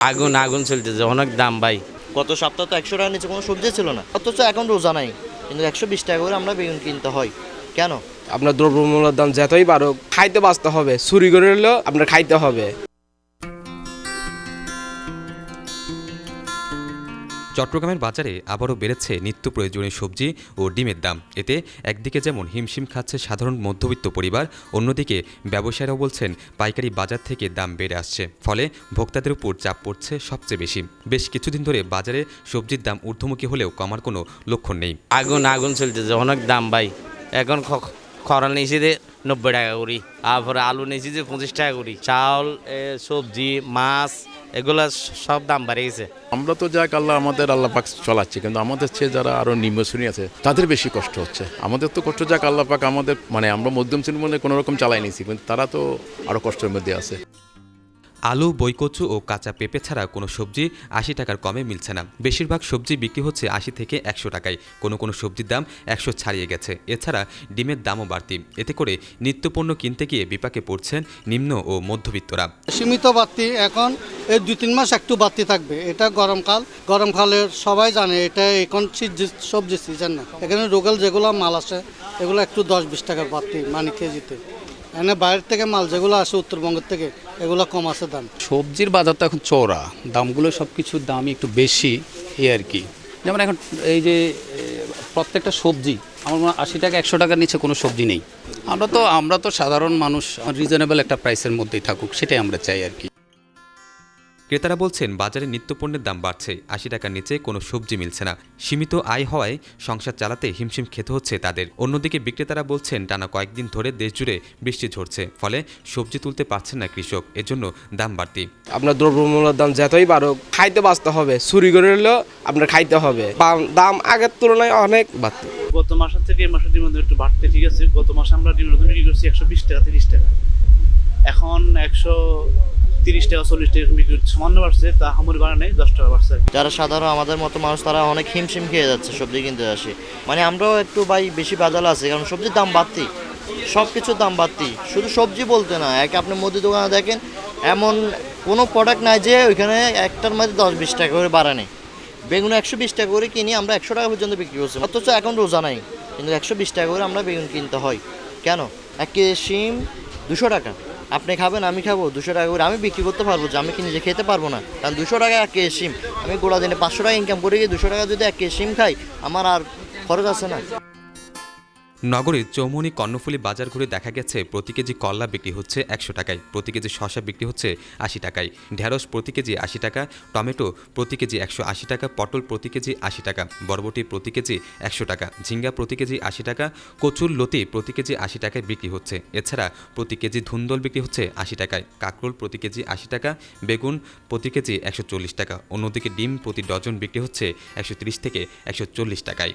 আগুন আগুন চলতেছে অনেক দাম ভাই। গত সপ্তাহ তো একশো টাকার নিচে কোনো সবজি ছিল না। অথচ এখন রোজা নাই কিন্তু একশো বিশ টাকা করে আমরা বেগুন কিনতে হয়। কেন? আপনার দ্রব্যমূল্যের দাম যতই বাড়ুক খাইতে বাঁচতে হবে চুরি করে হলেও আপনার খাইতে হবে। চট্টগ্রামের বাজারে আবারও বেড়েছে নিত্য প্রয়োজনীয় সবজি ও ডিমের দাম। এতে একদিকে যেমন হিমশিম খাচ্ছে সাধারণ মধ্যবিত্ত পরিবার, অন্যদিকে ব্যবসায়ীরাও বলছেন পাইকারি বাজার থেকে দাম বেড়ে আসছে, ফলে ভোক্তাদের উপর চাপ পড়ছে সবচেয়ে বেশি। বেশ কিছুদিন ধরে বাজারে সবজির দাম ঊর্ধ্বমুখী হলেও কমার কোনো লক্ষণ নেই। আগুন আগুন চলতেছে, অনেক দাম ভাই। এখন খরা যে নব্বই টাকা করি। তারপরে আলু নিয়েছি যে পঁচিশ টাকা করি। চাউল সবজি, মাছ, এগুলো সব দাম বাড়ে গেছে। আমরা তো যাক আল্লাহ আমাদের আল্লাহ পাক চলাচ্ছে, কিন্তু আমাদের চেয়ে যারা আরও নিম্ন শ্রেণি আছে, তাদের বেশি কষ্ট হচ্ছে। আমাদের তো কষ্ট যাক, আল্লাহ পাক আমাদের মানে আমরা মধ্যম শ্রেণির মধ্যে কোনো রকম চালাই নিয়েছি, কিন্তু তারা তো আরও কষ্টের মধ্যে আছে। আলু, বইকচু ও কাঁচা পেঁপে ছাড়া কোনো সবজি আশি টাকার কমে মিলছে না। বেশিরভাগ সবজি বিক্রি হচ্ছে আশি থেকে একশো টাকায়। কোনো কোনো সবজির দাম একশো ছাড়িয়ে গেছে। এছাড়া ডিমের দামও বাড়তি। এতে করে নিত্যপণ্য কিনতে গিয়ে বিপাকে পড়ছেন নিম্ন ও মধ্যবিত্তরা। সীমিত বাড়তি। এখন এই দুই তিন মাস একটু বাড়তি থাকবে। এটা গরমকাল। গরমকালের সবাই জানে এটা এখন সবজি সিজন না। এখানে লোকাল যেগুলো মাল আসে, এগুলো একটু দশ বিশ টাকার বাড়তি মানে কেজিতে। এখানে বাইরের থেকে মাল যেগুলো আসে উত্তরবঙ্গের থেকে, এগুলো কম আছে দাম। সবজির বাজার তো এখন চওড়া। দামগুলো সব কিছুর দামই একটু বেশি, এই আর কি। যেমন এখন এই যে প্রত্যেকটা সবজি, আমার মনে হয় আশি টাকা, একশো টাকার নিচে কোনো সবজি নেই। আমরা তো আমরা তো সাধারণ মানুষ রিজনেবল একটা প্রাইসের মধ্যেই থাকুক, সেটাই আমরা চাই আর কি। ক্রেতারা বলছেন বাজারে নিত্যপণ্যের দাম বাড়ছে আশি টাকার নিচে কোনো সবজি মিলছে না। সীমিত আয় হওয়ায় সংসার চালাতে হিমশিম খেতে হচ্ছে তাদের। অন্যদিকে বিক্রেতারা বলছেন টানা কয়েকদিন ধরে দেশ জুড়ে বৃষ্টি ঝরছে ফলে সবজি তুলতে পারছেন না কৃষক এজন্য দাম বাড়তি। আপনার দ্রব্যমূল্যের দাম যতই বাড়ুক খাইতে বাঁচতে হবে চুরি করে হলেও আপনার খাইতে হবে। দাম- দাম আগের তুলনায় অনেক বাড়তি। গত মাসের থেকে এই মাসের ডিমের দাম একটু বাড়তে ঠিক আছে। গত মাসে আমরা ডিমের দাম বিক্রি করছি একশো বিশ টাকা তিরিশ টাকা। এখন একশো তিরিশ টাকা, চল্লিশ টাকা বিক্রি। সামান্য বাড়ছে, তা হামরি বাড়া নেই, দশ টাকা বাড়ছে যারা সাধারণ আমাদের মতো মানুষ, তারা অনেক হিমশিম খেয়ে যাচ্ছে সবজি কিনতে আসে। মানে আমরাও একটু ভাই বেশি বাজারে আছে, কারণ সবজির দাম বাড়তি। সব কিছুর দাম বাড়তি। শুধু সবজি বলতে না, এক আপনি মুদি দোকানে দেখেন, এমন কোনো প্রোডাক্ট নাই যে ওইখানে একটার মধ্যে দশ বিশ টাকা করে বাড়া বেগুন একশো বিশ টাকা করে কিনি, আমরা একশো টাকা পর্যন্ত বিক্রি করছি। অথচ এখন রোজা নাই, কিন্তু একশো বিশ টাকা করে আমরা বেগুন কিনতে হয়। কেন? এক কেজি শিম দুশো টাকা। আপনি খাবেন, আমি খাব, দুশো টাকা করে আমি বিক্রি করতে পারব, যে আমি কি নিজে খেতে পারব না। কারণ দুশো টাকা এক কেজি সিম। আমি গোড়া দিনে পাঁচশো টাকা ইনকাম করে গিয়ে দুশো টাকা যদি এক কেজি সিম খাই, আমার আর খরচ আছে না। নগরীর চৌমুনি কর্ণফুলী বাজার ঘুরে দেখা গেছে প্রতি কেজি কল্লা বিক্রি হচ্ছে একশো টাকায় প্রতি কেজি শশা বিক্রি হচ্ছে আশি টাকায় ঢেঁড়স প্রতি কেজি আশি টাকা টমেটো প্রতি কেজি একশো আশি টাকা পটল প্রতি কেজি আশি টাকা বরবটি প্রতি কেজি একশো টাকা ঝিঙ্গা প্রতি কেজি আশি টাকা কচুর লতি প্রতি কেজি আশি টাকায় বিক্রি হচ্ছে এছাড়া প্রতি কেজি ধুন্দল বিক্রি হচ্ছে আশি টাকায় কাকরোল প্রতি কেজি আশি টাকা বেগুন প্রতি কেজি একশো চল্লিশ টাকা অন্যদিকে ডিম প্রতি ডজন বিক্রি হচ্ছে একশো থেকে একশো চল্লিশ টাকায়